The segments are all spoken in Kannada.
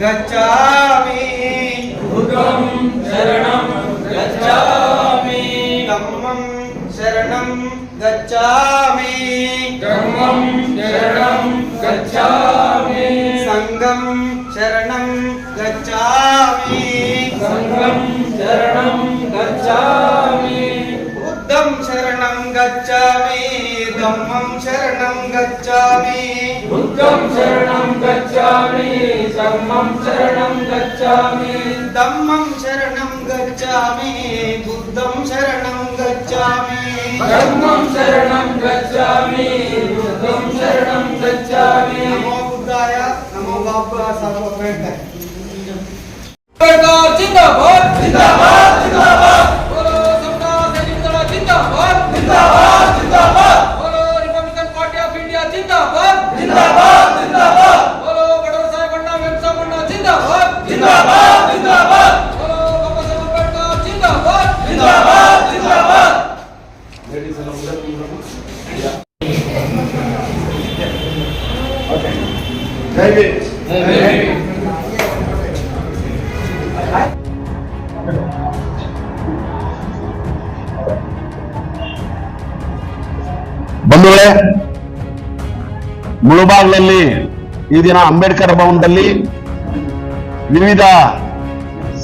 गच्छामि। शरणं गच्छामि। धम्मं शरणं गच्छामि। धम्मं शरणं गच्छामि। सङ्गं शरणं गच्छामि। सङ्घं शरणं गच्छामि। बुद्धं शरणं गच्छामि। धम्मं शरणं गच्छामि। बुद्धं शरणं गच्छामि धम्मं शरणं गच्छामि धम्मं शरणं गच्छामि बुद्धं शरणं गच्छामि धम्मं शरणं गच्छामि बुद्धं शरणं गच्छामि नमो बुद्धाय नमो बाबा जिंदाबाद जिंदाबाद जिंदाबाद ಬಂಧುಗಳೇ, ಮುಳುಬಾಗ್ಲಲ್ಲಿ ಈ ದಿನ ಅಂಬೇಡ್ಕರ್ ಭವನದಲ್ಲಿ ವಿವಿಧ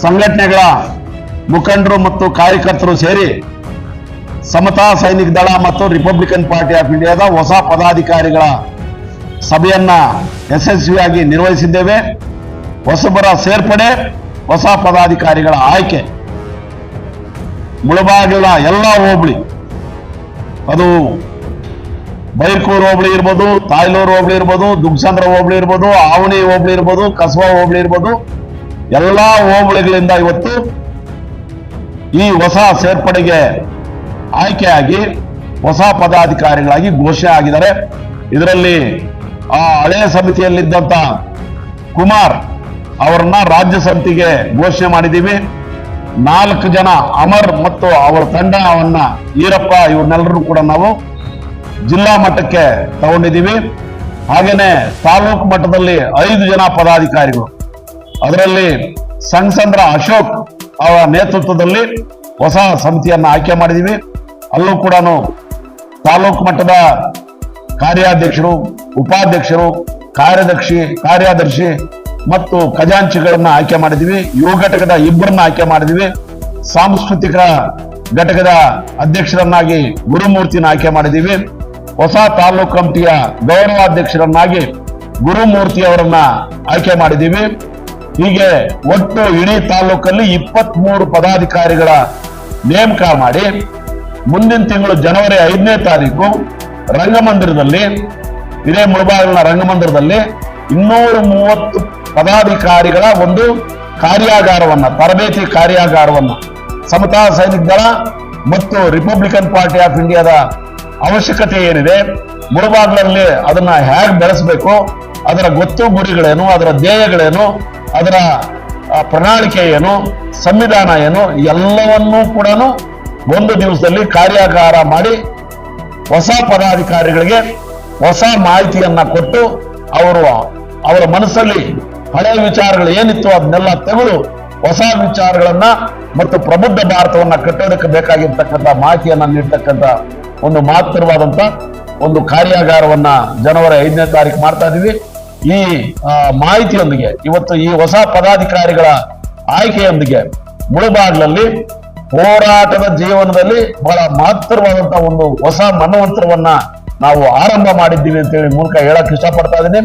ಸಂಘಟನೆಗಳ ಮುಖಂಡರು ಮತ್ತು ಕಾರ್ಯಕರ್ತರು ಸೇರಿ ಸಮತಾ ಸೈನಿಕ ದಳ ಮತ್ತು ರಿಪಬ್ಲಿಕನ್ ಪಾರ್ಟಿ ಆಫ್ ಇಂಡಿಯಾದ ಹೊಸ ಪದಾಧಿಕಾರಿಗಳ ಸಭೆಯನ್ನ ಯಶಸ್ವಿಯಾಗಿ ನಿರ್ವಹಿಸಿದ್ದೇವೆ. ಹೊಸಬರ ಸೇರ್ಪಡೆ, ಹೊಸ ಪದಾಧಿಕಾರಿಗಳ ಆಯ್ಕೆ, ಮುಳಬಾಗಿಲ ಎಲ್ಲ ಹೋಬಳಿ, ಅದು ಬೈರ್ಕೂರು ಹೋಬಳಿ ಇರ್ಬೋದು, ತಾಯ್ಲೂರು ಹೋಬಳಿ ಇರ್ಬೋದು, ದುಗ್ಸಂದ್ರ ಹೋಬಳಿ ಇರ್ಬೋದು, ಆವಣಿ ಹೋಬಳಿ ಇರ್ಬೋದು ಕಸಬಾ ಹೋಬಳಿ ಇರ್ಬೋದು, ಎಲ್ಲ ಹೋಬಳಿಗಳಿಂದ ಇವತ್ತು ಈ ಹೊಸ ಸೇರ್ಪಡೆಗೆ ಆಯ್ಕೆಯಾಗಿ ಹೊಸ ಪದಾಧಿಕಾರಿಗಳಾಗಿ ಘೋಷಣೆ ಆಗಿದ್ದಾರೆ. ಇದರಲ್ಲಿ ಆ ಹಳೆಯ ಸಮಿತಿಯಲ್ಲಿದ್ದಂತ ಕುಮಾರ್ ಅವರನ್ನ ರಾಜ್ಯ ಸಮಿತಿಗೆ ಘೋಷಣೆ ಮಾಡಿದ್ದೀವಿ. ನಾಲ್ಕು ಜನ ಅಮರ್ ಮತ್ತು ಅವರ ತಂಡವನ್ನ ಈರಪ್ಪ ಇವ್ರನ್ನೆಲ್ಲರೂ ಕೂಡ ನಾವು ಜಿಲ್ಲಾ ಮಟ್ಟಕ್ಕೆ ತಗೊಂಡಿದ್ದೀವಿ. ಹಾಗೇನೆ ತಾಲೂಕು ಮಟ್ಟದಲ್ಲಿ ಐದು ಜನ ಪದಾಧಿಕಾರಿಗಳು. ಅದರಲ್ಲಿ ಸಂಘಸಂದ್ರ ಅಶೋಕ್ ಅವರ ನೇತೃತ್ವದಲ್ಲಿ ಹೊಸ ಸಮಿತಿಯನ್ನು ಆಯ್ಕೆ ಮಾಡಿದ್ದೀವಿ. ಅಲ್ಲೂ ಕೂಡ ತಾಲೂಕು ಮಟ್ಟದ ಕಾರ್ಯಾಧ್ಯಕ್ಷರು, ಉಪಾಧ್ಯಕ್ಷರು, ಕಾರ್ಯದರ್ಶಿ ಕಾರ್ಯದರ್ಶಿ ಮತ್ತು ಖಜಾಂಚಿಗಳನ್ನ ಆಯ್ಕೆ ಮಾಡಿದ್ವಿ. ಯುವ ಘಟಕದ ಇಬ್ಬರನ್ನ ಆಯ್ಕೆ ಮಾಡಿದ್ವಿ. ಸಾಂಸ್ಕೃತಿಕ ಘಟಕದ ಅಧ್ಯಕ್ಷರನ್ನಾಗಿ ಗುರುಮೂರ್ತಿನ ಆಯ್ಕೆ ಮಾಡಿದ್ದೀವಿ. ಹೊಸ ತಾಲೂಕು ಕಮಿಟಿಯ ಗೌರವಾಧ್ಯಕ್ಷರನ್ನಾಗಿ ಗುರುಮೂರ್ತಿ ಅವರನ್ನ ಆಯ್ಕೆ ಮಾಡಿದ್ದೀವಿ. ಹೀಗೆ ಒಟ್ಟು ಇಡೀ ತಾಲೂಕಲ್ಲಿ ಇಪ್ಪತ್ತ್ ಮೂರು ಪದಾಧಿಕಾರಿಗಳ ನೇಮಕ ಮಾಡಿ ಮುಂದಿನ ತಿಂಗಳು ಜನವರಿ ಐದನೇ ತಾರೀಕು ರಂಗಮಂದಿರದಲ್ಲಿ, ಇದೇ ಮುಳಬಾಗಿಲಿನ ರಂಗಮಂದಿರದಲ್ಲಿ ಇನ್ನೂರ ಮೂವತ್ತು ಪದಾಧಿಕಾರಿಗಳ ಒಂದು ಕಾರ್ಯಾಗಾರವನ್ನ, ತರಬೇತಿ ಕಾರ್ಯಾಗಾರವನ್ನ ಸಮತಾ ಸೈನಿಕ ದಳ ಮತ್ತು ರಿಪಬ್ಲಿಕನ್ ಪಾರ್ಟಿ ಆಫ್ ಇಂಡಿಯಾದ ಅವಶ್ಯಕತೆ ಏನಿದೆ, ಮುಳಬಾಗ್ಲಲ್ಲಿ ಅದನ್ನ ಹೇಗೆ ಬೆಳೆಸಬೇಕು, ಅದರ ಗೊತ್ತು ಗುರಿಗಳೇನು, ಅದರ ಧ್ಯೇಯಗಳೇನು, ಅದರ ಪ್ರಣಾಳಿಕೆ ಏನು, ಸಂವಿಧಾನ ಏನು, ಎಲ್ಲವನ್ನೂ ಕೂಡ ಒಂದು ದಿವಸದಲ್ಲಿ ಕಾರ್ಯಾಗಾರ ಮಾಡಿ ಹೊಸ ಪದಾಧಿಕಾರಿಗಳಿಗೆ ಹೊಸ ಮಾಹಿತಿಯನ್ನ ಕೊಟ್ಟು ಅವರು ಅವರ ಮನಸ್ಸಲ್ಲಿ ಹಳೆಯ ವಿಚಾರಗಳು ಏನಿತ್ತು ಅದನ್ನೆಲ್ಲ ತೆಗೆದು ಹೊಸ ವಿಚಾರಗಳನ್ನ ಮತ್ತು ಪ್ರಬುದ್ಧ ಭಾರತವನ್ನ ಕಟ್ಟೋದಕ್ಕೆ ಬೇಕಾಗಿರ್ತಕ್ಕಂಥ ಮಾಹಿತಿಯನ್ನ ನೀಡ್ತಕ್ಕಂಥ ಒಂದು ಮಹತ್ತರವಾದಂತ ಒಂದು ಕಾರ್ಯಾಗಾರವನ್ನ ಜನವರಿ ಐದನೇ ತಾರೀಕು ಮಾಡ್ತಾ ಇದೀವಿ. ಈ ಮಾಹಿತಿಯೊಂದಿಗೆ ಇವತ್ತು ಈ ಹೊಸ ಪದಾಧಿಕಾರಿಗಳ ಆಯ್ಕೆಯೊಂದಿಗೆ ಮುಳುಬಾಗ್ಲಲ್ಲಿ ಹೋರಾಟದ ಜೀವನದಲ್ಲಿ ಬಹಳ ಮಹತ್ತರವಾದಂತಹ ಒಂದು ಹೊಸ ಮನೋವಂತರವನ್ನ ನಾವು ಆರಂಭ ಮಾಡಿದ್ದೀವಿ ಅಂತೇಳಿ ಮೂಲಕ ಹೇಳಕ್ ಇಷ್ಟಪಡ್ತಾ ಇದ್ದೀನಿ.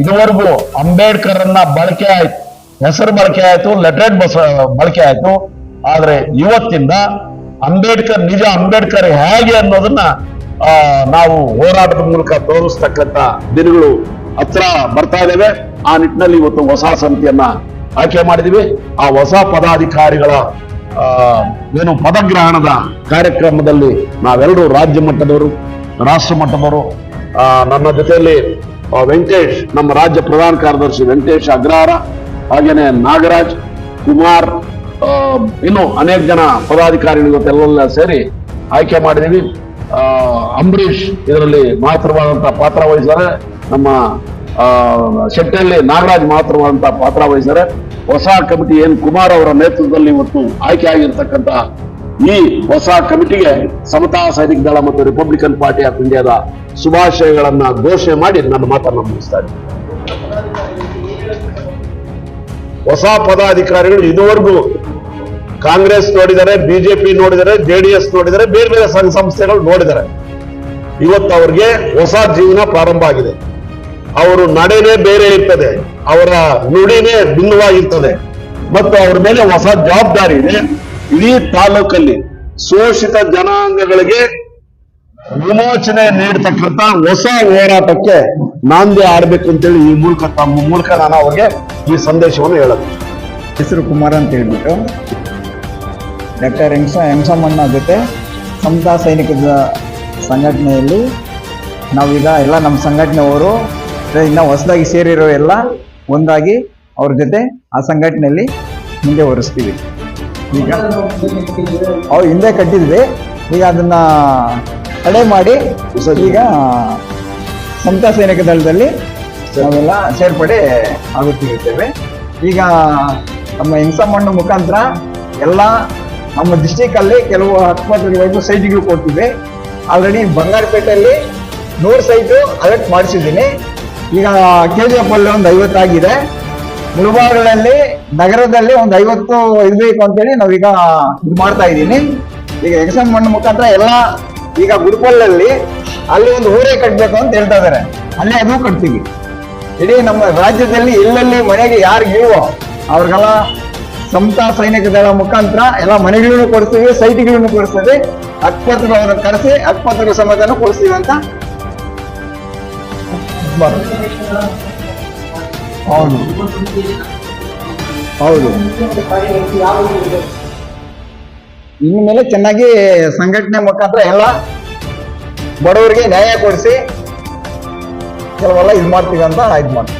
ಇದುವರೆಗೂ ಅಂಬೇಡ್ಕರ್ ಅನ್ನ ಬಳಕೆ ಆಯ್ತು. ಹೆಸರು ಬಳಕೆ ಆಯ್ತು ಲೆಟರೇಟ್ ಬಸ್, ಬಳಕೆ ಆಯ್ತು. ಆದ್ರೆ ಇವತ್ತಿಂದ ಅಂಬೇಡ್ಕರ್, ನಿಜ ಅಂಬೇಡ್ಕರ್ ಹೇಗೆ ಅನ್ನೋದನ್ನ ನಾವು ಹೋರಾಟದ ಮೂಲಕ ತೋರಿಸ್ತಕ್ಕಂಥ ದಿನಗಳು ಹತ್ರ ಬರ್ತಾ ಇದ್ದೇವೆ ಆ ನಿಟ್ಟಿನಲ್ಲಿ ಇವತ್ತು ಹೊಸ ಸಮಿತಿಯನ್ನ ಆಯ್ಕೆ ಮಾಡಿದೀವಿ. ಆ ಹೊಸ ಪದಾಧಿಕಾರಿಗಳ ಏನು ಪದಗ್ರಹಣದ ಕಾರ್ಯಕ್ರಮದಲ್ಲಿ ನಾವೆಲ್ಲರೂ ರಾಜ್ಯ ಮಟ್ಟದವರು, ರಾಷ್ಟ್ರ ಮಟ್ಟದವರು ನನ್ನ ಜೊತೆಯಲ್ಲಿ ವೆಂಕಟೇಶ್, ನಮ್ಮ ರಾಜ್ಯ ಪ್ರಧಾನ ಕಾರ್ಯದರ್ಶಿ ವೆಂಕಟೇಶ್ ಅಗ್ರಹಾರ, ಹಾಗೇನೆ ನಾಗರಾಜ್, ಕುಮಾರ್ ಇನ್ನು ಅನೇಕ ಜನ ಪದಾಧಿಕಾರಿಗಳು ಇವತ್ತೆಲ್ಲ ಸೇರಿ ಆಯ್ಕೆ ಮಾಡಿದೀವಿ ಅಂಬರೀಷ್ ಇದರಲ್ಲಿ ಮಹತ್ತರವಾದಂತಹ ಪಾತ್ರ ವಹಿಸಿದ್ದಾರೆ ನಮ್ಮ ಶೆಟ್ಟಿಯಲ್ಲಿ ನಾಗರಾಜ್ ಮಾತ್ರವಾದಂತ ಪಾತ್ರ ವಹಿಸಿದ್ದಾರೆ ಹೊಸ ಕಮಿಟಿ ಎನ್ ಕುಮಾರ್ ಅವರ ನೇತೃತ್ವದಲ್ಲಿ ಇವತ್ತು ಆಯ್ಕೆ ಆಗಿರ್ತಕ್ಕಂತ ಈ ಹೊಸ ಕಮಿಟಿಗೆ ಸಮತಾ ಸೈನಿಕ ದಳ ಮತ್ತು ರಿಪಬ್ಲಿಕನ್ ಪಾರ್ಟಿ ಆಫ್ ಇಂಡಿಯಾದ ಶುಭಾಶಯಗಳನ್ನ ಘೋಷಣೆ ಮಾಡಿ ನನ್ನ ಮಾತನ್ನ ಮುಗಿಸ್ತಾ ಇದ್ದೀನಿ. ಹೊಸ ಪದಾಧಿಕಾರಿಗಳು ಇದುವರೆಗೂ ಕಾಂಗ್ರೆಸ್ ನೋಡಿದರೆ, ಬಿಜೆಪಿ ನೋಡಿದರೆ ಜೆಡಿಎಸ್ ನೋಡಿದರೆ, ಬೇರೆ ಬೇರೆ ಸಂಘ ಸಂಸ್ಥೆಗಳು ನೋಡಿದರೆ, ಇವತ್ತು ಅವ್ರಿಗೆ ಹೊಸ ಜೀವನ ಪ್ರಾರಂಭ ಆಗಿದೆ. ಅವರು ನಡೆನೇ ಬೇರೆ ಇರ್ತದೆ. ಅವರ ನುಡಿನೇ ಭಿನ್ನವಾಗಿರ್ತದೆ. ಮತ್ತು ಅವ್ರ ಮೇಲೆ ಹೊಸ ಜವಾಬ್ದಾರಿ ಇದೆ. ಇಡೀ ತಾಲೂಕಲ್ಲಿ ಶೋಷಿತ ಜನಾಂಗಗಳಿಗೆ ವಿಮೋಚನೆ ನೀಡತಕ್ಕಂತ ಹೊಸ ಹೋರಾಟಕ್ಕೆ ನಾಂದಿ ಆಡ್ಬೇಕು ಅಂತೇಳಿ ಈ ಮೂಲಕ ತಮ್ಮ ಮೂಲಕ ನಾನು ಅವ್ರಿಗೆ ಈ ಸಂದೇಶವನ್ನು ಹೇಳೋದು. ಹೆಸರು ಕುಮಾರ್ ಅಂತ ಹೇಳ್ಬಿಟ್ಟು ಡಾಕ್ಟರ್ ಹೆಂಗ್ಸ ಹೆಂಗಸಮ್ಮನ ಜೊತೆ ಸಮತಾ ಸೈನಿಕದ ಸಂಘಟನೆಯಲ್ಲಿ ನಾವೀಗ ಎಲ್ಲ ನಮ್ಮ ಸಂಘಟನೆಯವರು ಇನ್ನು ಹೊಸದಾಗಿ ಸೇರಿರೋ ಎಲ್ಲ ಒಂದಾಗಿ ಅವ್ರ ಜೊತೆ ಆ ಸಂಘಟನೆಯಲ್ಲಿ ಮುಂದೆ ಒರೆಸ್ತೀವಿ ಈಗ ಅವ್ರು ಹಿಂದೆ ಕಟ್ಟಿದ್ವಿ. ಈಗ ಅದನ್ನ ತಡೆ ಮಾಡಿ ಈಗ ಸಮತಾ ಸೈನಿಕ ದಳದಲ್ಲಿ ನಾವೆಲ್ಲ ಸೇರ್ಪಡೆ ಆಗುತ್ತಿರುತ್ತೇವೆ ಈಗ ನಮ್ಮ ಹೆಂಗಸಮ್ಮಣ್ಣ ಮುಖಾಂತರ ಎಲ್ಲ ನಮ್ಮ ಡಿಸ್ಟಿಕ್ ಅಲ್ಲಿ ಕೆಲವು ಆಸ್ಪತ್ರೆಗಳಿಗೂ ಸೈಟ್ಗಳು ಕೊಡ್ತೀವಿ ಆಲ್ರೆಡಿ ಬಂಗಾರಪೇಟೆಯಲ್ಲಿ ನೂರು ಸೈಟು ಅಲೆಕ್ಟ್ ಮಾಡಿಸಿದ್ದೀನಿ. ಈಗ ಕೆ ಜಿ ಎಫ್ ಅಲ್ಲಿ ಒಂದು ಐವತ್ತಾಗಿದೆ ಮುಳುಬಾಗಿಲಲ್ಲಿ ನಗರದಲ್ಲಿ ಒಂದು ಐವತ್ತು ಇರಬೇಕು ಅಂತೇಳಿ ನಾವೀಗ ಇದು ಮಾಡ್ತಾ ಇದ್ದೀನಿ. ಈಗ ಎಕ್ಸಾಮ್ ಮಣ್ಣು ಮುಖಾಂತರ ಎಲ್ಲ ಈಗ ಗುರುಪಲ್ಲಲ್ಲಿ ಅಲ್ಲಿ ಒಂದು ಊರೇ ಕಟ್ಟಬೇಕು ಅಂತ ಹೇಳ್ತಾ ಇದಾರೆ ಅಲ್ಲೇ ಅದು ಕಟ್ತೀವಿ. ಇಡೀ ನಮ್ಮ ರಾಜ್ಯದಲ್ಲಿ ಎಲ್ಲೆಲ್ಲಿ ಮನೆಗೆ ಯಾರು ಇಲ್ವೋ ಅವ್ರಿಗೆಲ್ಲ ಸಮತಾ ಸೈನಿಕ ದಳ ಮುಖಾಂತರ ಎಲ್ಲ ಮನೆಗಳನ್ನು ಕೊಡ್ತೀವಿ ಸೈಟ್ಗಳನ್ನು ಕೊಡಿಸ್ತೀವಿ. ಅಕ್ಪತ್ರಗಳನ್ನು ಕರೆಸಿ ಅಕ್ಪತ್ರ ಸಮಾಧಾನ ಕೊಡಿಸ್ತೀವಿ ಅಂತ ಹೌದು. ಹೌದು. ಇನ್ಮೇಲೆ ಚೆನ್ನಾಗಿ ಸಂಘಟನೆ ಮುಖಾಂತರ ಎಲ್ಲ ಬಡವರಿಗೆ ನ್ಯಾಯ ಕೊಡಿಸಿ ಕೆಲವೆಲ್ಲ ಇದು ಮಾಡ್ತೀವಿ ಅಂತ ಇದು ಮಾಡ್ತೀವಿ